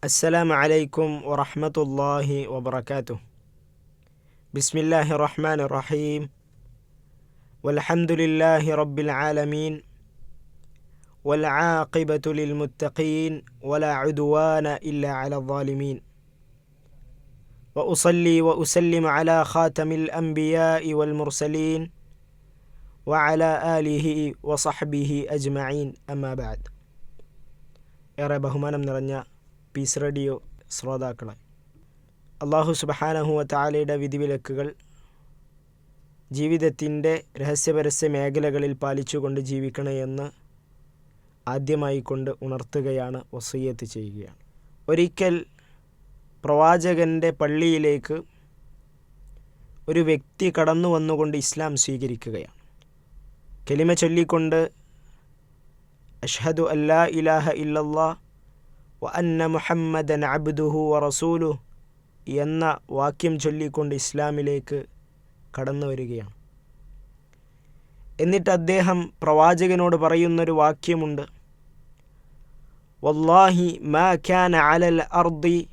السلام عليكم ورحمة الله وبركاته. بسم الله الرحمن الرحيم. والحمد لله رب العالمين. والعاقبة للمتقين ولا عدوان إلا على الظالمين. وأصلي وأسلم على خاتم الأنبياء والمرسلين وعلى آله وصحبه أجمعين. أما بعد. يا رب همانا من رنيا piece radio ശ്രോതാക്കളെ അള്ളാഹു സുബഹാനഹുവ താലയുടെ വിധിവിലക്കുകൾ ജീവിതത്തിന്റെ രഹസ്യപരസ്യ മേഖലകളിൽ പാലിച്ചുകൊണ്ട് ജീവിക്കണമെന്ന് ആദ്യമായി കൊണ്ട് ഉണർത്തുകയാണ് വസയ്യത്ത് ചെയ്യുകയാണ്. ഒരിക്കൽ പ്രവാചകന്റെ പള്ളിയിലേക്ക് ഒരു വ്യക്തി കടന്നു വന്നുകൊണ്ട് ഇസ്ലാം സ്വീകരിക്കുകയാണ്. കെലിമ ചൊല്ലിക്കൊണ്ട് അഷ്ഹദു അല്ലാ ഇലാഹ ഇല്ലല്ലാ വ അന്ന മുഹമ്മദൻ അബ്ദുഹു വ റസൂലു എന്ന വാക്യം ചൊല്ലിക്കൊണ്ട് ഇസ്ലാമിലേക്ക് കടന്നു വരികയാണ്. എന്നിട്ട് അദ്ദേഹം പ്രവാചകനോട് പറയുന്നൊരു വാക്യമുണ്ട്. വല്ലാഹി മാ ഖാന അലൽ അർദി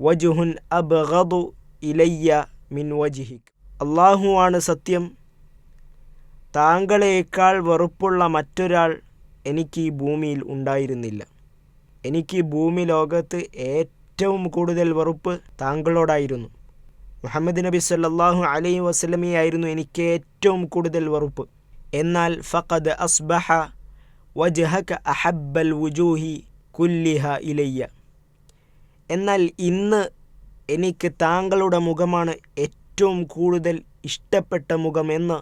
വജുഹുൻ അബ്ഗദു ഇലയ്യ മിൻ വജിഹിക്. അള്ളാഹുവാണ് സത്യം. താങ്കളേക്കാൾ വെറുപ്പുള്ള മറ്റൊരാൾ എനിക്ക് ഈ ഭൂമിയിൽ ഉണ്ടായിരുന്നില്ല. എനിക്ക് ഭൂമി ലോകത്ത് ഏറ്റവും കൂടുതൽ വെറുപ്പ് താങ്കളോടായിരുന്നു. മുഹമ്മദ് നബി സല്ലാഹു അലൈ വസ്ലമിയായിരുന്നു എനിക്ക് ഏറ്റവും കൂടുതൽ വെറുപ്പ്. എന്നാൽ ഫഖദ് അസ്ബഹ വജഹക അഹബ്ബൽ വുജൂഹി കുല്ലിഹ ഇലയ്യ. എന്നാൽ ഇന്ന് എനിക്ക് താങ്കളുടെ മുഖമാണ് ഏറ്റവും കൂടുതൽ ഇഷ്ടപ്പെട്ട മുഖമെന്ന്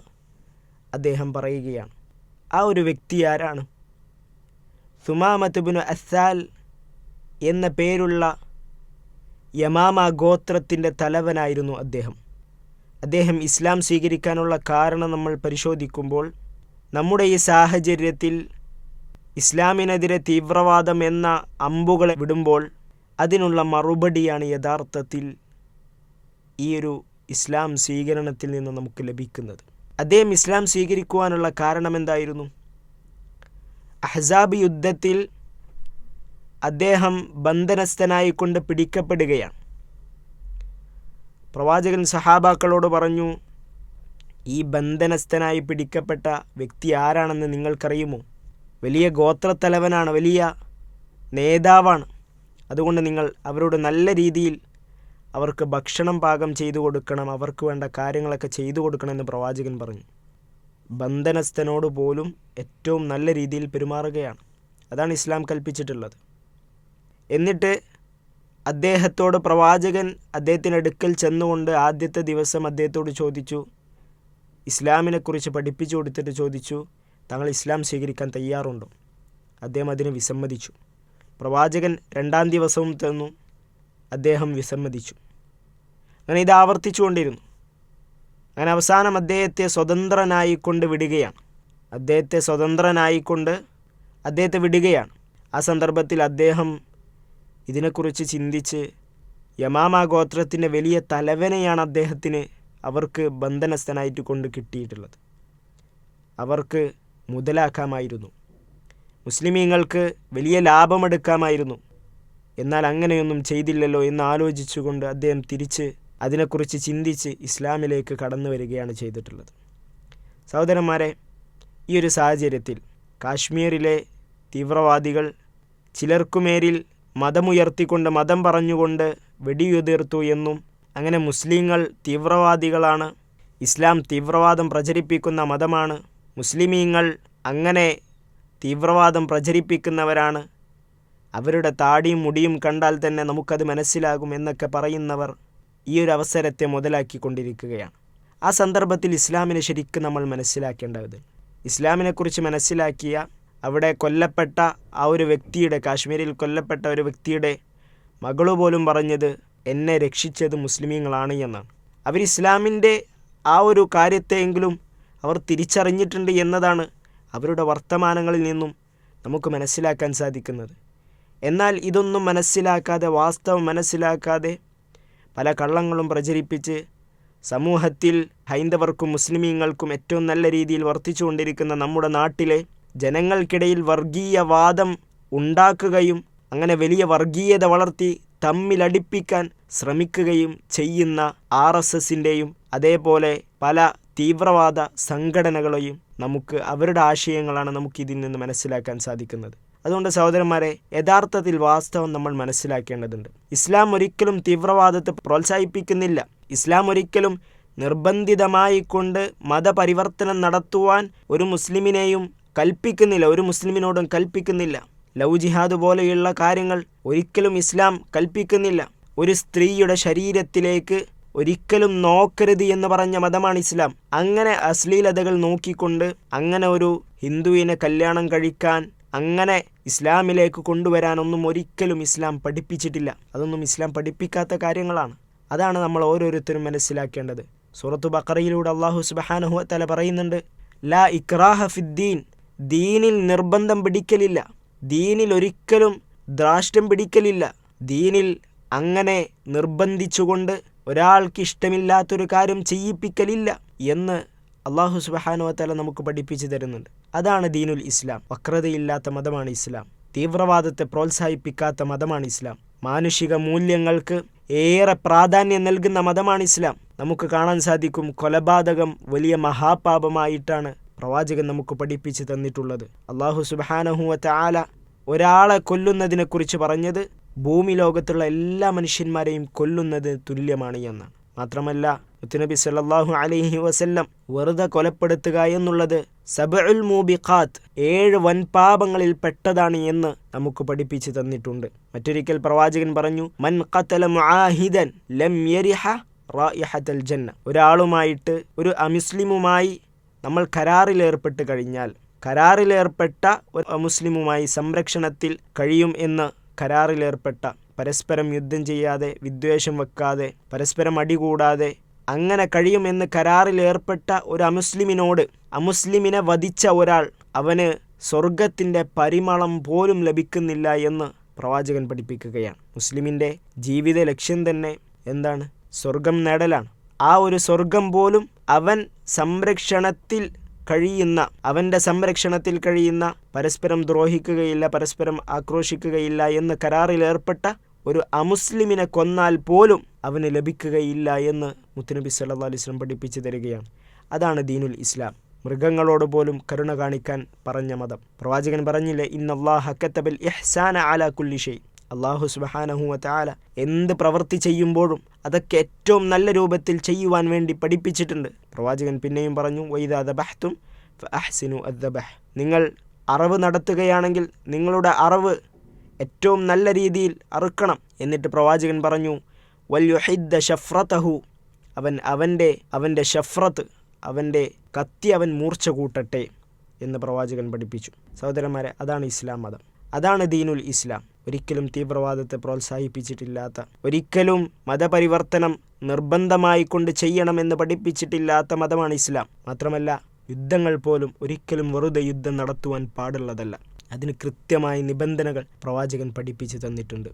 അദ്ദേഹം പറയുകയാണ്. ആ ഒരു വ്യക്തി ആരാണ്? സുമാമത്തുബിനു അസാൽ എന്ന പേരുള്ള യമാമ ഗോത്രത്തിന്റെ തലവനായിരുന്നു അദ്ദേഹം. അദ്ദേഹം ഇസ്ലാം സ്വീകരിക്കാനുള്ള കാരണം നമ്മൾ പരിശോധിക്കുമ്പോൾ നമ്മുടെ ഈ സാഹചര്യത്തിൽ ഇസ്ലാമിനെതിരെ തീവ്രവാദം എന്ന അമ്പുകളെ വിടുമ്പോൾ അതിനുള്ള മറുപടിയാണ് യഥാർത്ഥത്തിൽ ഈ ഒരു ഇസ്ലാം സ്വീകരണത്തിൽ നിന്ന് നമുക്ക് ലഭിക്കുന്നത്. അദ്ദേഹം ഇസ്ലാം സ്വീകരിക്കുവാനുള്ള കാരണം എന്തായിരുന്നു? അഹ്സാബ് യുദ്ധത്തിൽ അദ്ദേഹം ബന്ധനസ്ഥനായിക്കൊണ്ട് പിടിക്കപ്പെടുകയാണ്. പ്രവാചകൻ സഹാബാക്കളോട് പറഞ്ഞു ഈ ബന്ധനസ്ഥനായി പിടിക്കപ്പെട്ട വ്യക്തി ആരാണെന്ന് നിങ്ങൾക്കറിയുമോ? വലിയ ഗോത്രത്തലവനാണ് വലിയ നേതാവാണ്. അതുകൊണ്ട് നിങ്ങൾ അവരോട് നല്ല രീതിയിൽ അവർക്ക് ഭക്ഷണം പാകം ചെയ്തു കൊടുക്കണം അവർക്ക് വേണ്ട കാര്യങ്ങളൊക്കെ ചെയ്തു കൊടുക്കണമെന്ന് പ്രവാചകൻ പറഞ്ഞു. ബന്ധനസ്ഥനോട് പോലും ഏറ്റവും നല്ല രീതിയിൽ പെരുമാറുകയാണ്. അതാണ് ഇസ്ലാം കൽപ്പിച്ചിട്ടുള്ളത്. എന്നിട്ട് അദ്ദേഹത്തോട് പ്രവാചകൻ അദ്ദേഹത്തിനടുക്കൽ ചെന്നുകൊണ്ട് ആദ്യത്തെ ദിവസം അദ്ദേഹത്തോട് ചോദിച്ചു ഇസ്ലാമിനെക്കുറിച്ച് പഠിപ്പിച്ചു കൊടുത്തിട്ട് ചോദിച്ചു തങ്ങൾ ഇസ്ലാം സ്വീകരിക്കാൻ തയ്യാറുണ്ടോ? അദ്ദേഹം അതിന് വിസമ്മതിച്ചു. പ്രവാചകൻ രണ്ടാം ദിവസവും തന്നു അദ്ദേഹം വിസമ്മതിച്ചു. അങ്ങനെ ഇത് ആവർത്തിച്ചുകൊണ്ടിരുന്നു. അങ്ങനെ അവസാനം അദ്ദേഹത്തെ സ്വതന്ത്രനായിക്കൊണ്ട് വിടുകയാണ്. അദ്ദേഹത്തെ സ്വതന്ത്രനായിക്കൊണ്ട് അദ്ദേഹത്തെ വിടുകയാണ്. ആ സന്ദർഭത്തിൽ അദ്ദേഹം ഇതിനെക്കുറിച്ച് ചിന്തിച്ച് യമാമ ഗോത്രത്തിന്റെ വലിയ തലവനെയാണ് അദ്ദേഹത്തിന് അവർക്ക് ബന്ധനസ്ഥനായിട്ട് കൊണ്ട് കിട്ടിയിട്ടുള്ളത്. അവർക്ക് മുതലാക്കാമായിരുന്നു. മുസ്ലിമീങ്ങൾക്ക് വലിയ ലാഭമെടുക്കാമായിരുന്നു. എന്നാൽ അങ്ങനെയൊന്നും ചെയ്തില്ലല്ലോ എന്ന് ആലോചിച്ചുകൊണ്ട് അദ്ദേഹം തിരിച്ച് അതിനെക്കുറിച്ച് ചിന്തിച്ച് ഇസ്ലാമിലേക്ക് കടന്നു വരികയാണ് ചെയ്തിട്ടുള്ളത്. സഹോദരന്മാരെ ഈ ഒരു സാഹചര്യത്തിൽ കാശ്മീരിലെ തീവ്രവാദികൾ ചിലർക്കുമേരിൽ മതമുയർത്തിക്കൊണ്ട് മതം പറഞ്ഞുകൊണ്ട് വെടിയുതിർത്തു എന്നും അങ്ങനെ മുസ്ലിങ്ങൾ തീവ്രവാദികളാണ് ഇസ്ലാം തീവ്രവാദം പ്രചരിപ്പിക്കുന്ന മതമാണ് മുസ്ലിമീങ്ങൾ അങ്ങനെ തീവ്രവാദം പ്രചരിപ്പിക്കുന്നവരാണ് അവരുടെ താടിയും മുടിയും കണ്ടാൽ തന്നെ നമുക്കത് മനസ്സിലാകും എന്നൊക്കെ പറയുന്നവർ ഈ ഒരു അവസരത്തെ മുതലാക്കിക്കൊണ്ടിരിക്കുകയാണ്. ആ സന്ദർഭത്തിൽ ഇസ്ലാമിനെ ശരിക്കും നമ്മൾ മനസ്സിലാക്കേണ്ടത് ഇസ്ലാമിനെക്കുറിച്ച് മനസ്സിലാക്കിയ അവിടെ കൊല്ലപ്പെട്ട ആ ഒരു വ്യക്തിയുടെ കാശ്മീരിൽ കൊല്ലപ്പെട്ട ഒരു വ്യക്തിയുടെ മകളു പോലും പറഞ്ഞത് എന്നെ രക്ഷിച്ചത് മുസ്ലിമീങ്ങളാണ് എന്നാണ്. അവർ ഇസ്ലാമിന്റെ ആ ഒരു കാര്യത്തെയെങ്കിലും അവർ തിരിച്ചറിഞ്ഞിട്ടുണ്ട് എന്നതാണ് അവരുടെ വർത്തമാനങ്ങളിൽ നിന്നും നമുക്ക് മനസ്സിലാക്കാൻ സാധിക്കുന്നത്. എന്നാൽ ഇതൊന്നും മനസ്സിലാക്കാതെ വാസ്തവം മനസ്സിലാക്കാതെ പല കള്ളങ്ങളും പ്രചരിപ്പിച്ച് സമൂഹത്തിൽ ഹൈന്ദവർക്കും മുസ്ലിമീങ്ങൾക്കും ഏറ്റവും നല്ല രീതിയിൽ വർത്തിച്ചുകൊണ്ടിരിക്കുന്ന നമ്മുടെ നാട്ടിലെ ജനങ്ങൾക്കിടയിൽ വർഗീയവാദം ഉണ്ടാക്കുകയും അങ്ങനെ വലിയ വർഗീയത വളർത്തി തമ്മിലടിപ്പിക്കാൻ ശ്രമിക്കുകയും ചെയ്യുന്ന ആർ എസ് എസിന്റെയും അതേപോലെ പല തീവ്രവാദ സംഘടനകളെയും നമുക്ക് അവരുടെ ആശയങ്ങളാണ് നമുക്ക് ഇതിൽ നിന്ന് മനസ്സിലാക്കാൻ സാധിക്കുന്നത്. അതുകൊണ്ട് സഹോദരന്മാരെ യഥാർത്ഥത്തിൽ വാസ്തവം നമ്മൾ മനസ്സിലാക്കേണ്ടതുണ്ട്. ഇസ്ലാം ഒരിക്കലും തീവ്രവാദത്തെ പ്രോത്സാഹിപ്പിക്കുന്നില്ല. ഇസ്ലാം ഒരിക്കലും നിർബന്ധിതമായി കൊണ്ട് മതപരിവർത്തനം നടത്തുവാൻ ഒരു മുസ്ലിമിനെയും കൽപ്പിക്കുന്നില്ല ഒരു മുസ്ലിമിനോടും കൽപ്പിക്കുന്നില്ല. ലവ് ജിഹാദ് പോലെയുള്ള കാര്യങ്ങൾ ഒരിക്കലും ഇസ്ലാം കൽപ്പിക്കുന്നില്ല. ഒരു സ്ത്രീയുടെ ശരീരത്തിലേക്ക് ഒരിക്കലും നോക്കരുത് എന്ന് പറഞ്ഞ മതമാണ് ഇസ്ലാം. അങ്ങനെ അശ്ലീലതകൾ നോക്കിക്കൊണ്ട് അങ്ങനെ ഒരു ഹിന്ദുവിനെ കല്യാണം കഴിക്കാൻ അങ്ങനെ ഇസ്ലാമിലേക്ക് കൊണ്ടുവരാനൊന്നും ഒരിക്കലും ഇസ്ലാം പഠിപ്പിച്ചിട്ടില്ല. അതൊന്നും ഇസ്ലാം പഠിപ്പിക്കാത്ത കാര്യങ്ങളാണ്. അതാണ് നമ്മൾ ഓരോരുത്തരും മനസ്സിലാക്കേണ്ടത്. സൂറത്തു ബക്കറയിലൂടെ അള്ളാഹു സുബഹാനഹു തല പറയുന്നുണ്ട് ലാ ഇക്രാഹ ഫിദ്ദീൻ ദീനിൽ നിർബന്ധം പിടിക്കലില്ല. ദീനിൽ ഒരിക്കലും ദ്രാഷ്ട്യം പിടിക്കലില്ല. ദീനിൽ അങ്ങനെ നിർബന്ധിച്ചുകൊണ്ട് ഒരാൾക്ക് ഇഷ്ടമില്ലാത്തൊരു കാര്യം ചെയ്യിപ്പിക്കലില്ല എന്ന് അള്ളാഹു സുബഹാനുവത്തല നമുക്ക് പഠിപ്പിച്ചു തരുന്നുണ്ട്. അതാണ് ദീനുൽ ഇസ്ലാം. വക്രതയില്ലാത്ത മതമാണ് ഇസ്ലാം. തീവ്രവാദത്തെ പ്രോത്സാഹിപ്പിക്കാത്ത മതമാണ് ഇസ്ലാം. മാനുഷിക മൂല്യങ്ങൾക്ക് ഏറെ പ്രാധാന്യം നൽകുന്ന മതമാണ് ഇസ്ലാം. നമുക്ക് കാണാൻ സാധിക്കും കൊലപാതകം വലിയ മഹാപാപമായിട്ടാണ് പ്രവാചകൻ നമുക്ക് പഠിപ്പിച്ചു തന്നിട്ടുള്ളത്. അള്ളാഹു സുബാനഹുവത്ത ആല ഒരാളെ കൊല്ലുന്നതിനെക്കുറിച്ച് പറഞ്ഞത് ഭൂമി ലോകത്തുള്ള എല്ലാ മനുഷ്യന്മാരെയും കൊല്ലുന്നത് തുല്യമാണ് എന്നാണ്. മാത്രമല്ല മുത്തുനബി സല്ലാഹു അലൈഹി വസല്ലം വെറുതെ കൊലപ്പെടുത്തുക എന്നുള്ളത് സബഉൽ മൂബിഖാത്ത് ഏഴ് വൻപാപങ്ങളിൽ പെട്ടതാണ് എന്ന് നമുക്ക് പഠിപ്പിച്ചു തന്നിട്ടുണ്ട്. മറ്റൊരിക്കൽ പ്രവാചകൻ പറഞ്ഞു മൻ ഖതല മുആഹിദൻ ലം യരിഹ റായിഹത്തൽ ജന്ന. ഒരാളുമായിട്ട് ഒരു അമുസ്ലിമുമായി നമ്മൾ കരാറിലേർപ്പെട്ട് കഴിഞ്ഞാൽ കരാറിലേർപ്പെട്ട ഒരു മുസ്ലിമുമായി സംരക്ഷണത്തിൽ കഴിയും എന്ന് കരാറിലേർപ്പെട്ട പരസ്പരം യുദ്ധം ചെയ്യാതെ വിദ്വേഷം വെക്കാതെ പരസ്പരം അടികൂടാതെ അങ്ങനെ കഴിയുമെന്ന് കരാറിലേർപ്പെട്ട ഒരു അമുസ്ലിമിനോട് അമുസ്ലിമിനെ വധിച്ച ഒരാൾ അവന് സ്വർഗത്തിന്റെ പരിമളം പോലും ലഭിക്കുന്നില്ല എന്ന് പ്രവാചകൻ പഠിപ്പിക്കുകയാണ്. മുസ്ലിമിന്റെ ജീവിത ലക്ഷ്യം തന്നെ എന്താണ്? സ്വർഗം നേടലാണ്. ആ ഒരു സ്വർഗം പോലും അവൻ സംരക്ഷണത്തിൽ കഴിയുന്ന അവന്റെ സംരക്ഷണത്തിൽ കഴിയുന്ന പരസ്പരം ദ്രോഹിക്കുകയില്ല പരസ്പരം ആക്രോശിക്കുകയില്ല എന്ന് കരാറിലേർപ്പെട്ട ഒരു അമുസ്ലിമിനെ കൊന്നാൽ പോലും അവന് ലഭിക്കുകയില്ല എന്ന് മുത്തുനബി സല്ലാ അലിസ്ലം പഠിപ്പിച്ചു തരികയാണ്. അതാണ് ദീനുൽ ഇസ്ലാം. മൃഗങ്ങളോട് പോലും കരുണ കാണിക്കാൻ പറഞ്ഞ മതം. പ്രവാചകൻ പറഞ്ഞില്ലേ ഇന്നല്ലാഹ ഹക്കത്തബിൽ ഇഹ്സാന ആല കുല്ലിഷൈ അള്ളാഹു സുബഹാനഹുവ താല എന്ത് പ്രവൃത്തി ചെയ്യുമ്പോഴും അതൊക്കെ ഏറ്റവും നല്ല രൂപത്തിൽ ചെയ്യുവാൻ വേണ്ടി പഠിപ്പിച്ചിട്ടുണ്ട്. പ്രവാചകൻ പിന്നെയും പറഞ്ഞു അഹ്സിനു അദ്ദബഹ് നിങ്ങൾ അറവ് നടത്തുകയാണെങ്കിൽ നിങ്ങളുടെ അറവ് ഏറ്റവും നല്ല രീതിയിൽ അറുക്കണം എന്നിട്ട് പ്രവാചകൻ പറഞ്ഞു വല്യുഹിദ്ദ ഷഫ്രതഹു അവൻ അവന്റെ അവന്റെ ഷഫ്രത്ത് അവന്റെ കത്തി അവൻ മൂർച്ച കൂട്ടട്ടെ എന്ന് പ്രവാചകൻ പഠിപ്പിച്ചു. സഹോദരന്മാരെ അതാണ് ഇസ്ലാം മതം. അതാണ് ദീനുൽ ഇസ്ലാം. ഒരിക്കലും തീവ്രവാദത്തെ പ്രോത്സാഹിപ്പിച്ചിട്ടില്ലാത്ത ഒരിക്കലും മതപരിവർത്തനം നിർബന്ധമായി കൊണ്ട് ചെയ്യണമെന്ന് പഠിപ്പിച്ചിട്ടില്ലാത്ത മതമാണ് ഇസ്ലാം. മാത്രമല്ല യുദ്ധങ്ങൾ പോലും ഒരിക്കലും വെറുതെ യുദ്ധം നടത്തുവാൻ പാടുള്ളതല്ല. അതിന് കൃത്യമായ നിബന്ധനകൾ പ്രവാചകൻ പഠിപ്പിച്ചു തന്നിട്ടുണ്ട്.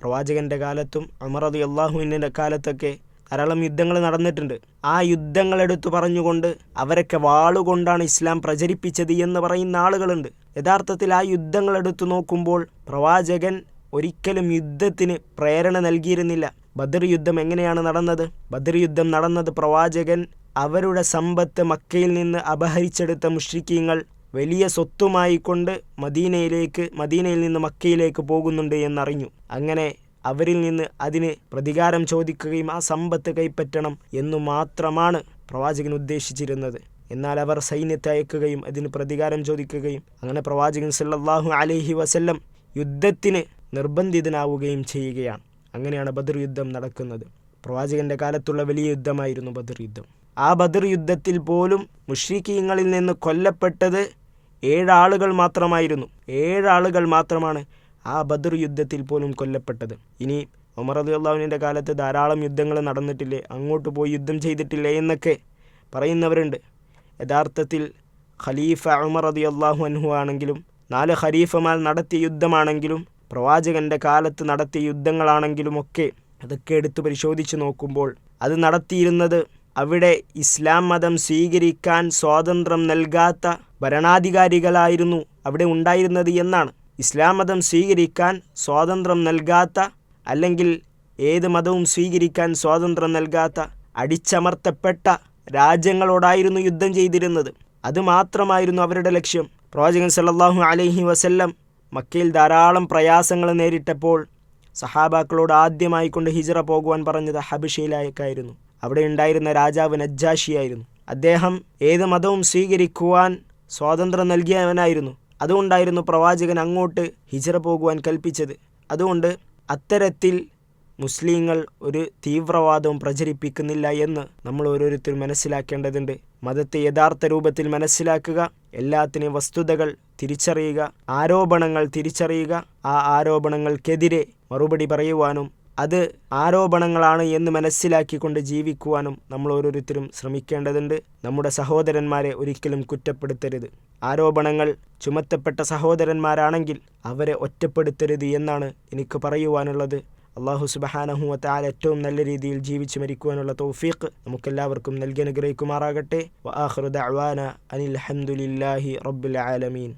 പ്രവാചകന്റെ കാലത്തും അമറത് അള്ളാഹുവിന്റെ കാലത്തൊക്കെ ധാരാളം യുദ്ധങ്ങൾ നടന്നിട്ടുണ്ട്. ആ യുദ്ധങ്ങളെടുത്തു പറഞ്ഞുകൊണ്ട് അവരൊക്കെ വാളുകൊണ്ടാണ് ഇസ്ലാം പ്രചരിപ്പിച്ചത് എന്ന് പറയുന്ന ആളുകളുണ്ട്. യഥാർത്ഥത്തിൽ ആ യുദ്ധങ്ങളെടുത്തു നോക്കുമ്പോൾ പ്രവാചകൻ ഒരിക്കലും യുദ്ധത്തിന് പ്രേരണ നൽകിയിരുന്നില്ല. ബദർ യുദ്ധം എങ്ങനെയാണ് നടന്നത്? ബദർ യുദ്ധം നടന്നത് പ്രവാചകൻ അവരുടെ സമ്പത്ത് മക്കയിൽ നിന്ന് അപഹരിച്ചെടുത്ത മുഷ്രിക്കീങ്ങൾ വലിയ സ്വത്തുമായി കൊണ്ട് മദീനയിലേക്ക് മദീനയിൽ നിന്ന് മക്കയിലേക്ക് പോകുന്നുണ്ട് എന്നറിഞ്ഞു. അങ്ങനെ അവരിൽ നിന്ന് അതിന് പ്രതികാരം ചോദിക്കുകയും ആ സമ്പത്ത് കൈപ്പറ്റണം എന്നു മാത്രമാണ് പ്രവാചകൻ ഉദ്ദേശിച്ചിരുന്നത്. എന്നാൽ അവർ സൈന്യത്തെ അയക്കുകയും അതിന് പ്രതികാരം ചോദിക്കുകയും അങ്ങനെ പ്രവാചകൻ സല്ലാഹു അലഹി വസല്ലം യുദ്ധത്തിന് നിർബന്ധിതനാവുകയും ചെയ്യുകയാണ്. അങ്ങനെയാണ് ബദർ യുദ്ധം നടക്കുന്നത്. പ്രവാചകന്റെ കാലത്തുള്ള വലിയ യുദ്ധമായിരുന്നു ബദർ യുദ്ധം. ആ ബദർ യുദ്ധത്തിൽ പോലും മുഷ്രിഖീങ്ങളിൽ നിന്ന് കൊല്ലപ്പെട്ടത് ഏഴാളുകൾ മാത്രമായിരുന്നു. ഏഴാളുകൾ മാത്രമാണ് ആ ബദർ യുദ്ധത്തിൽ പോലും കൊല്ലപ്പെട്ടത്. ഇനി ഉമർ അലി അള്ളാഹുവിന്റെ കാലത്ത് ധാരാളം യുദ്ധങ്ങൾ നടന്നിട്ടില്ലേ? അങ്ങോട്ട് പോയി യുദ്ധം ചെയ്തിട്ടില്ലേ എന്നൊക്കെ പറയുന്നവരുണ്ട്. യഥാർത്ഥത്തിൽ ഖലീഫ ഉമർ അലി അള്ളാഹു അൻഹു ആണെങ്കിലും നാല് ഖലീഫമാർ നടത്തിയ യുദ്ധമാണെങ്കിലും പ്രവാചകന്റെ കാലത്ത് നടത്തിയ യുദ്ധങ്ങളാണെങ്കിലുമൊക്കെ അതൊക്കെ എടുത്തു പരിശോധിച്ച് നോക്കുമ്പോൾ അത് നടത്തിയിരുന്നത് അവിടെ ഇസ്ലാം മതം സ്വീകരിക്കാൻ സ്വാതന്ത്ര്യം നൽകാത്ത ഭരണാധികാരികളായിരുന്നു അവിടെ ഉണ്ടായിരുന്നത് എന്നാണ്. ഇസ്ലാം മതം സ്വീകരിക്കാൻ സ്വാതന്ത്ര്യം നൽകാത്ത അല്ലെങ്കിൽ ഏത് മതവും സ്വീകരിക്കാൻ സ്വാതന്ത്ര്യം നൽകാത്ത അടിച്ചമർത്തപ്പെട്ട രാജ്യങ്ങളോടായിരുന്നു യുദ്ധം ചെയ്തിരുന്നത്. അതുമാത്രമായിരുന്നു അവരുടെ ലക്ഷ്യം. പ്രവാചകൻ സല്ലാഹു അലൈഹി വസല്ലം മക്കയിൽ ധാരാളം പ്രയാസങ്ങൾ നേരിട്ടപ്പോൾ സഹാബാക്കളോട് ആദ്യമായി കൊണ്ട് ഹിജറ പോകുവാൻ പറഞ്ഞത് ഹബിഷയിലേക്കായിരുന്നു അവിടെ ഉണ്ടായിരുന്ന രാജാവ് നജ്ജാഷിയായിരുന്നു. അദ്ദേഹം ഏത് മതവും സ്വീകരിക്കുവാൻ സ്വാതന്ത്ര്യം നൽകിയവനായിരുന്നു. അതുകൊണ്ടായിരുന്നു പ്രവാചകൻ അങ്ങോട്ട് ഹിജറ പോകുവാൻ കൽപ്പിച്ചത്. അതുകൊണ്ട് അത്തരത്തിൽ മുസ്ലിങ്ങൾ ഒരു തീവ്രവാദവും പ്രചരിപ്പിക്കുന്നില്ല എന്ന് നമ്മൾ ഓരോരുത്തരും മനസ്സിലാക്കേണ്ടതുണ്ട്. മതത്തെ യഥാർത്ഥ രൂപത്തിൽ മനസ്സിലാക്കുക എല്ലാത്തിനെയും വസ്തുതകൾ തിരിച്ചറിയുക ആരോപണങ്ങൾ തിരിച്ചറിയുക ആ ആരോപണങ്ങൾക്കെതിരെ മറുപടി പറയുവാനും അത് ആരോപണങ്ങളാണ് എന്ന് മനസ്സിലാക്കിക്കൊണ്ട് ജീവിക്കുവാനും നമ്മൾ ഓരോരുത്തരും ശ്രമിക്കേണ്ടതുണ്ട്. നമ്മുടെ സഹോദരന്മാരെ ഒരിക്കലും കുറ്റപ്പെടുത്തരുത്. ആരോപണങ്ങൾ ചുമത്തപ്പെട്ട സഹോദരന്മാരാണെങ്കിൽ അവരെ ഒറ്റപ്പെടുത്തരുത് എന്നാണ് എനിക്ക് പറയുവാനുള്ളത്. അള്ളാഹു സുബഹാനഹുവത്താൽ ഏറ്റവും നല്ല രീതിയിൽ ജീവിച്ചു മരിക്കുവാനുള്ള തൗഫീഖ് നമുക്കെല്ലാവർക്കും നൽകി അനുഗ്രഹിക്കുമാറാകട്ടെ. അനിൽ ഹംദുലില്ലാഹി റബ്ബിൽ ആലമീൻ.